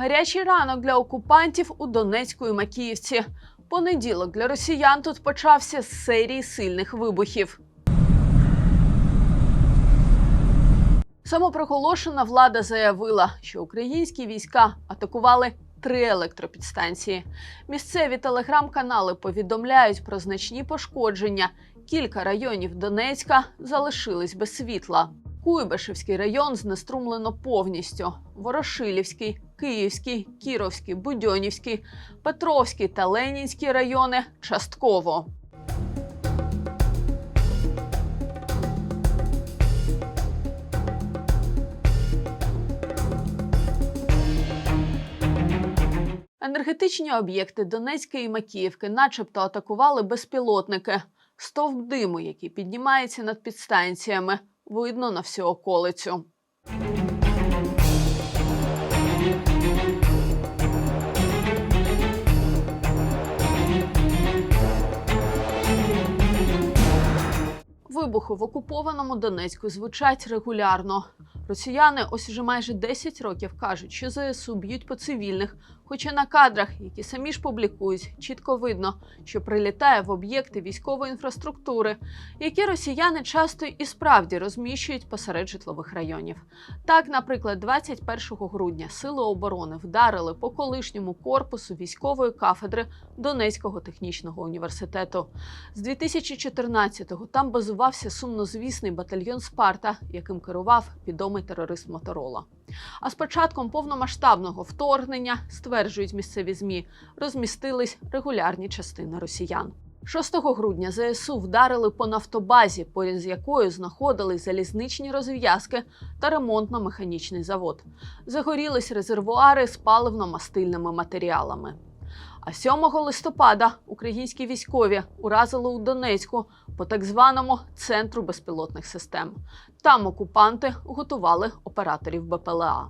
Гарячий ранок для окупантів у Донецьку і Макіївці. Понеділок для росіян тут почався з серії сильних вибухів. Самопроголошена влада заявила, що українські війська атакували три електропідстанції. Місцеві телеграм-канали повідомляють про значні пошкодження. Кілька районів Донецька залишились без світла. Куйбишевський район знеструмлено повністю. Ворошилівський, Київський, Кіровський, Будьонівський, Петровський та Ленінський райони частково. Енергетичні об'єкти Донецька і Макіївки, начебто, атакували безпілотники. Стовп диму, який піднімається над підстанціями, видно на всю околицю. Вибухи в окупованому Донецьку звучать регулярно. Росіяни ось уже майже 10 років кажуть, що ЗСУ б'ють по цивільних, хоча на кадрах, які самі ж публікують, чітко видно, що прилітає в об'єкти військової інфраструктури, які росіяни часто і справді розміщують посеред житлових районів. Так, наприклад, 21 грудня сили оборони вдарили по колишньому корпусу військової кафедри Донецького технічного університету. З 2014-го там базувався сумнозвісний батальйон Спарта, яким керував відомий терорист Моторола. А з початком повномасштабного вторгнення, стверджують місцеві змі, розмістились регулярні частини росіян. 6 грудня ЗСУ вдарили по нафтобазі, поряд з якою знаходились залізничні розв'язки та ремонтно-механічний завод. Загорілись резервуари з паливно-мастильними матеріалами. А 7 листопада українські військові уразили у Донецьку по так званому центру безпілотних систем. Там окупанти готували операторів БПЛА.